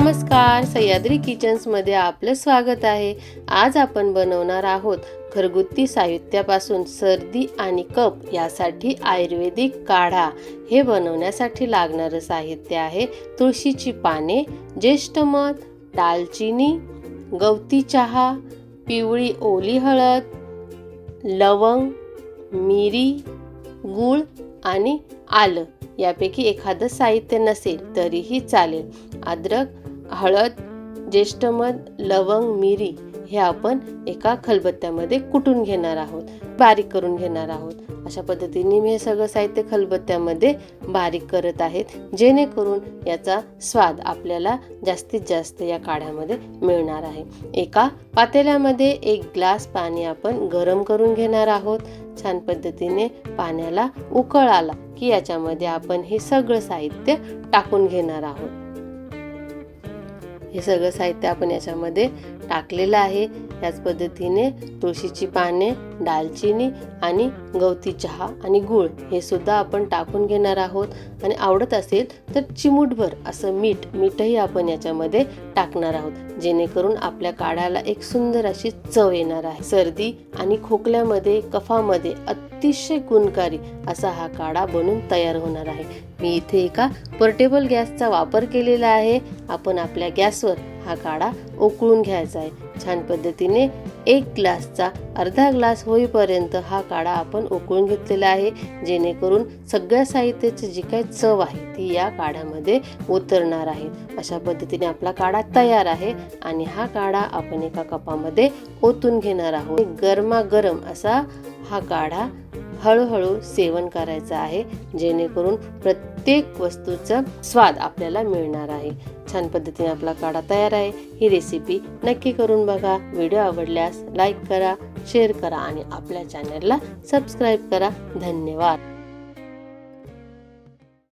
नमस्कार सह्याद्री किचन्समध्ये आपलं स्वागत आहे. आज आपण बनवणार आहोत घरगुती साहित्यापासून सर्दी आणि कप यासाठी आयुर्वेदिक काढा. हे बनवण्यासाठी लागणारं साहित्य आहे तुळशीची पाने ज्येष्ठ मध दालचिनी गवती चहा पिवळी ओली हळद लवंग मिरी गूळ आणि आलं. यापैकी एखादं साहित्य नसेल तरीही चालेल. अद्रक हळद ज्येष्ठमध लवंग मिरी हे आपण एका खलबत्त्यामध्ये कुटून घेणार आहोत बारीक करून घेणार आहोत. अशा पद्धतीने मी हे सगळं साहित्य खलबत्त्यामध्ये बारीक करत आहेत जेणेकरून याचा स्वाद आपल्याला जास्तीत जास्त या काढ्यामध्ये मिळणार आहे. एका पातेल्यामध्ये एक ग्लास पाणी आपण गरम करून घेणार आहोत. छान पद्धतीने पाण्याला उकळ आला की याच्यामध्ये आपण हे सगळं साहित्य टाकून घेणार आहोत. हे सगळं साहित्य आपण याच्यामध्ये टाकलेलं आहे. याच पद्धतीने तुळशीची पाने दालचिनी आणि गवती चहा आणि गूळ हे सुद्धा आपण टाकून घेणार आहोत. आणि आवडत असेल तर चिमूटभर असं मीठ मीठही आपण याच्यामध्ये टाकणार आहोत. जेणेकरून आपल्या काढ्याला एक सुंदर अशी चव येणार आहे. सर्दी आणि खोकल्यामध्ये कफामध्ये अतिशय गुणकारी असा हा काढा बनून तयार होणार आहे. मी इथे एका पोर्टेबल गॅसचा वापर केलेला आहे. आपण आपल्या गॅसवर हा काढा उकळून घ्यायचा आहे. छान पद्धतीने एक ग्लासचा अर्धा ग्लास होईपर्यंत हा काढा आपण उकळून घेतलेला आहे. जेणेकरून सगळ्या साहित्याची जी काही चव आहे ती या काढ्यामध्ये उतरणार आहे. अशा पद्धतीने आपला काढा तयार आहे आणि हा काढा आपण एका कपामध्ये ओतून घेणार आहोत. गरमागरम असा हा काढा. हळूहळू सेवन करायचं आहे जेणेकरून प्रत्येक वस्तूचा स्वाद आपल्याला मिळणार आहे. छान पद्धतीने आपला काढा तयार आहे. ही रेसिपी नक्की करून बघा. व्हिडिओ आवडल्यास लाईक करा शेअर करा आणि आपल्या चॅनलला सबस्क्राईब करा. धन्यवाद.